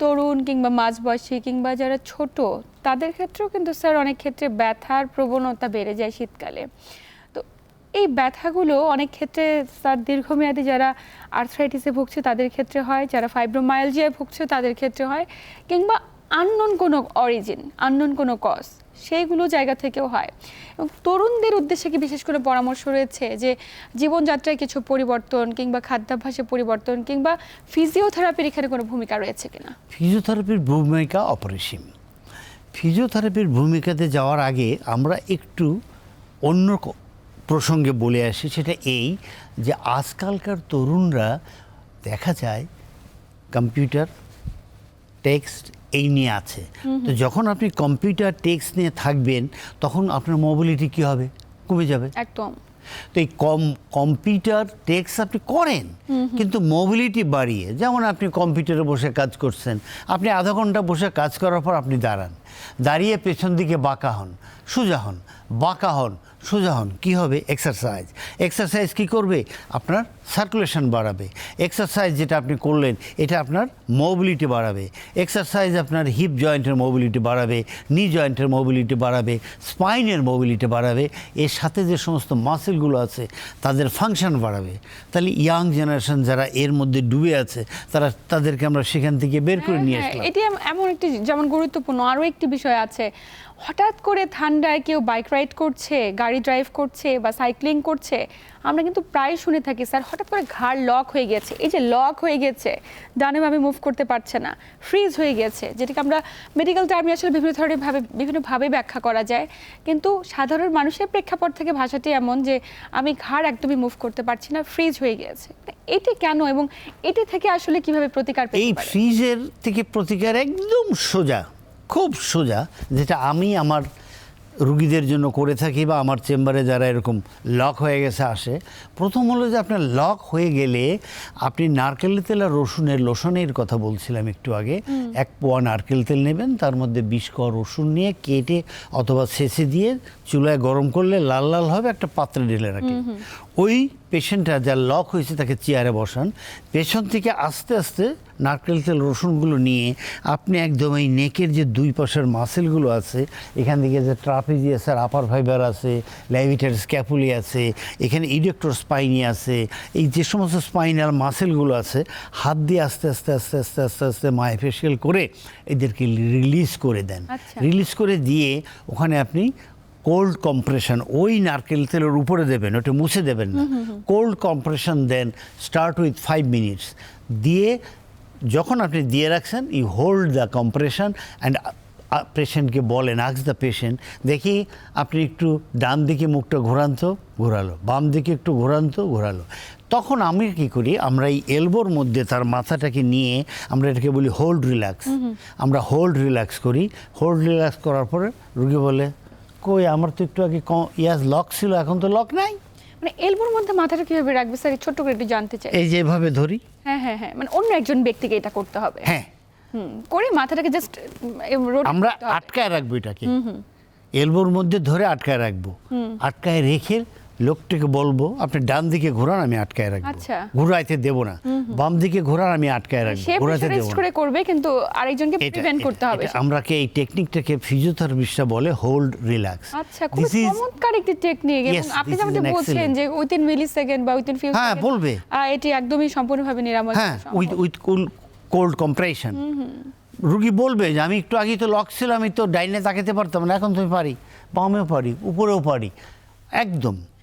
তরুণ কিংবা মাঝবয়সী কিংবা যারা ছোট, তাদের ক্ষেত্রেও কিন্তু স্যার অনেক ক্ষেত্রে ব্যথার প্রবণতা বেড়ে যায় শীতকালে। তো এই ব্যথাগুলো অনেক ক্ষেত্রে স্যার দীর্ঘমেয়াদী যারা আর্থ্রাইটিসে ভুগছে তাদের ক্ষেত্রে হয়, যারা ফাইব্রোমায়ালজিয়ায় ভুগছে তাদের ক্ষেত্রে হয়, কিংবা আননোন কোনো অরিজিন আননোন কোনো কজ সেইগুলো জায়গা থেকেও হয়। এবং তরুণদের উদ্দেশ্যে কি বিশেষ করে পরামর্শ রয়েছে যে জীবনযাত্রায় কিছু পরিবর্তন কিংবা খাদ্যাভ্যাসে পরিবর্তন কিংবা ফিজিওথেরাপির এখানে কোনো ভূমিকা রয়েছে কিনা? ফিজিওথেরাপির ভূমিকা অপরিসীম। ফিজিওথেরাপির ভূমিকাতে যাওয়ার আগে আমরা একটু অন্য প্রসঙ্গে বলে আসি, সেটা এই যে আজকালকার তরুণরা দেখা যায় কম্পিউটার টেক্সট এই নিয়ে আছে। তো যখন আপনি কম্পিউটার টেক্সট নিয়ে থাকবেন তখন আপনার মোবিলিটি কী হবে? কমে যাবে। একদম। তো এই কম কম্পিউটার টেক্স আপনি করেন কিন্তু মোবিলিটি বাড়িয়ে যেমন আপনি কম্পিউটারে বসে কাজ করছেন আপনি আধা ঘণ্টা বসে কাজ করার পর আপনি দাঁড়ান। দাঁড়িয়ে পেছন দিকে বাঁকা হন সোজা হন বাঁকা হন সোজা হন কী হবে? এক্সারসাইজ এক্সারসাইজ কি করবে? আপনার সার্কুলেশন বাড়াবে। এক্সারসাইজ যেটা আপনি করলেন এটা আপনার মোবিলিটি বাড়াবে। এক্সারসাইজ আপনার হিপ জয়েন্টের মোবিলিটি বাড়াবে নি জয়েন্টের মোবিলিটি বাড়াবে স্পাইনের মোবিলিটি বাড়াবে। এর সাথে যে সমস্ত মাসেলগুলো আছে তাদের ফাংশন বাড়াবে। তাহলে ইয়াং জেনারেশন যারা এর মধ্যে ডুবে আছে তারা তাদেরকে আমরা সেখান থেকে বের করে নিয়ে হ্যাঁ, আসলাম। এটি এমন একটি যেমন গুরুত্বপূর্ণ আরও একটি বিষয় আছে। হঠাৎ করে ঠান্ডায় কেউ বাইক রাইড করছে গাড়ি ড্রাইভ করছে বা সাইক্লিং করছে আমরা কিন্তু প্রায় শুনে থাকি স্যার হঠাৎ করে ঘাড় লক হয়ে গেছে এই যে লক হয়ে গেছে ডানে মুভ করতে পারছে না ফ্রিজ হয়ে গেছে যেটাকে আমরা মেডিকেল টার্মে আসলে বিভিন্ন ধরনের ভাবে বিভিন্নভাবে ব্যাখ্যা করা যায়। কিন্তু সাধারণ মানুষের প্রেক্ষাপট থেকে ভাষাটি এমন যে আমি ঘাড় একদমই মুভ করতে পারছি না ফ্রিজ হয়ে গেছে এটি কেন এবং এটি থেকে আসলে কীভাবে প্রতিকার এই ফ্রিজের থেকে প্রতিকার একদম সোজা খুব সোজা যেটা আমি আমার রুগীদের জন্য করে থাকি বা আমার চেম্বারে যারা এরকম লক হয়ে গেছে আসে প্রথম হলো যে আপনার লক হয়ে গেলে আপনি নারকেল তেল আর রসুনের লোশনের কথা বলছিলাম একটু আগে। এক পোয়া নারকেল তেল নেবেন তার মধ্যে ক রসুন নিয়ে কেটে অথবা ছেঁচে দিয়ে চুলায় গরম করলে লাল লাল হবে একটা পাত্রে ঢেলে রাখেন ওই পেশেন্টটা যার লক হয়েছে তাকে চেয়ারে বসান পেছন থেকে আস্তে আস্তে নারকেল তেল রসুনগুলো নিয়ে আপনি একদম এই নেকের যে দুই পাশের মাসেলগুলো আছে এখান থেকে যে ট্রাপিজিয়াস আর আপার ফাইবার আছে ল্যাভিটার স্ক্যাপুলি আছে এখানে ইডেক্টর স্পাইনি আছে এই যে সমস্ত স্পাইনাল মাসেলগুলো আছে হাত দিয়ে আস্তে আস্তে আস্তে আস্তে আস্তে আস্তে মায়োফেশিয়াল করে এদেরকে রিলিজ করে দেন আচ্ছা। রিলিজ করে দিয়ে ওখানে আপনি কোল্ড কম্প্রেশন ওই নারকেল তেলের উপরে দেবেন ওটা মুছে দেবেন না। Cold compression then start with five minutes দিয়ে যখন আপনি দিয়ে রাখছেন you hold the compression and পেশেন্টকে বলেন আক্স দ্য পেশেন্ট দেখি আপনি একটু ডান দিকে মুখটা ঘোরান্ত ঘোরালো। বাম দিকে একটু ঘোরান্ত ঘোরালো। তখন আমি কি করি আমরা এই এলবোর মধ্যে তার মাথাটাকে নিয়ে আমরা এটাকে বলি হোল্ড রিল্যাক্স আমরা হোল্ড রিল্যাক্স করি। হোল্ড রিল্যাক্স করার পরে রুগী বলে কই আমার তো একটু আগে ইয়াস লক ছিল এখন তো লক নাই? মানে এলবোর মধ্যে মাথাটা কীভাবে রাখবে? স্যার এই ছোট্ট করে একটু জানতে চাই। এই যেভাবে ধরি। হ্যাঁ হ্যাঁ হ্যাঁ মানে অন্য একজন ব্যক্তিকে এটা করতে হবে। হ্যাঁ। হুম করে মাথাটাকে জাস্ট আমরা আটকায় রাখব এটাকে। এলবোর মধ্যে ধরে আটকায় রাখব। আটকায় রেখে লোকটাকে বলব আপনি ডান দিকে ঘোরান আমি আটকায় রাখব। আচ্ছা। ঘুরাইতে দেবো না। বাম দিকে ঘোরান আমি আটকায় রাখব ঘোরাতে দেবো করে করবে কিন্তু আরেকজনকে প্রিভেন্ট করতে হবে এটা আমরাকে এই টেকনিকটাকে ফিজিওথেরাপিস্টরা বলে হোল্ড রিল্যাক্স আচ্ছা খুব চমৎকার একটি টেকনিক এবং আপনি যেমন বলছেন যে উইথিন মিলি সেকেন্ড বা উইথিন ফিউ হ্যাঁ, বলবে। এটি একদমই সম্পূর্ণভাবে নিরাময় হ্যাঁ উইথ উইথ কোল্ড কম্প্রেশন রুগী বলবে যে আমি একটু আগেই তো লক ছিল আমি তো ডাইনে তাকাতে পারতাম না এখন তুমি পারি। বামেও পারি উপরেও পারি। একদম।